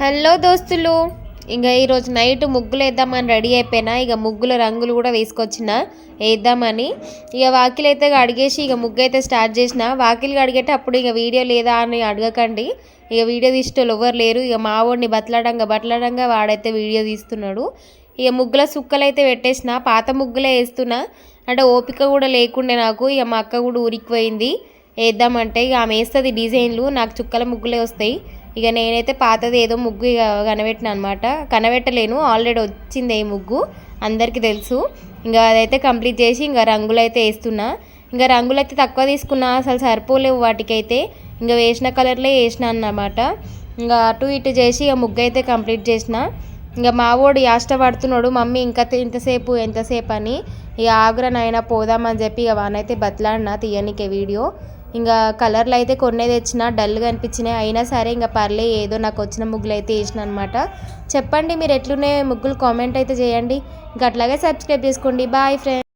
Hello దోస్తులు ఇంకా ఈరోజు నైట్ ముగ్గులు వేద్దామని రెడీ అయిపోయినా ఇక ముగ్గుల రంగులు కూడా వేసుకొచ్చిన వేద్దామని. ఇక వాకిలు అయితే అడిగేసి ఇక ముగ్గు అయితే స్టార్ట్ చేసిన. వాకిలు అడిగేటప్పుడు ఇక వీడియో లేదా అని అడగకండి. ఇక వీడియో తీసేటోళ్ళు ఎవరు లేరు. ఇక మా వాడిని బతలాడంగా బతలాడంగా వాడైతే వీడియో తీస్తున్నాడు. ఇక ముగ్గుల సుక్కలు అయితే పెట్టేసిన పాత ముగ్గులే వేస్తున్నా. అంటే ఓపిక కూడా లేకుండే నాకు. ఇక మా అక్క కూడా ఊరికి పోయింది. వేద్దామంటే ఇక ఆమె వేస్తుంది డిజైన్లు. నాకు చుక్కల ముగ్గులే వస్తాయి. ఇక నేనైతే పాతది ఏదో ముగ్గు ఇక కనబెట్టిన అనమాట కనబెట్టలేను ఆల్రెడీ వచ్చింది ఈ ముగ్గు అందరికీ తెలుసు. ఇంకా అదైతే కంప్లీట్ చేసి ఇంకా రంగులు అయితే వేస్తున్నా. ఇంకా రంగులు అయితే తక్కువ తీసుకున్నా అసలు సరిపోలేవు వాటికైతే. ఇంకా వేసిన కలర్లే వేసిన అన్నమాట. ఇంకా అటు ఇటు చేసి ఇక ముగ్గు అయితే కంప్లీట్ చేసిన. ఇంకా మావోడు యాష్ట పడుతున్నాడు మమ్మీ ఇంకా తే- ఇంతసేపు ఎంతసేపు అని ఇక ఆగ్రా నాయన పోదామని చెప్పి ఇక వానైతే బతలాడినా తీయనికే వీడియో. ఇంకా కలర్లు అయితే కొన్నే తెచ్చిన డల్గా అనిపించినాయి. అయినా సరే ఇంకా పర్లే ఏదో నాకు వచ్చిన ముగ్గులు అయితే వేసిన అనమాట చెప్పండి మీరు ఎట్లున్నాయో ముగ్గులు కామెంట్ అయితే చేయండి. ఇంకా అట్లాగే సబ్స్క్రైబ్ చేసుకోండి. Bye friends.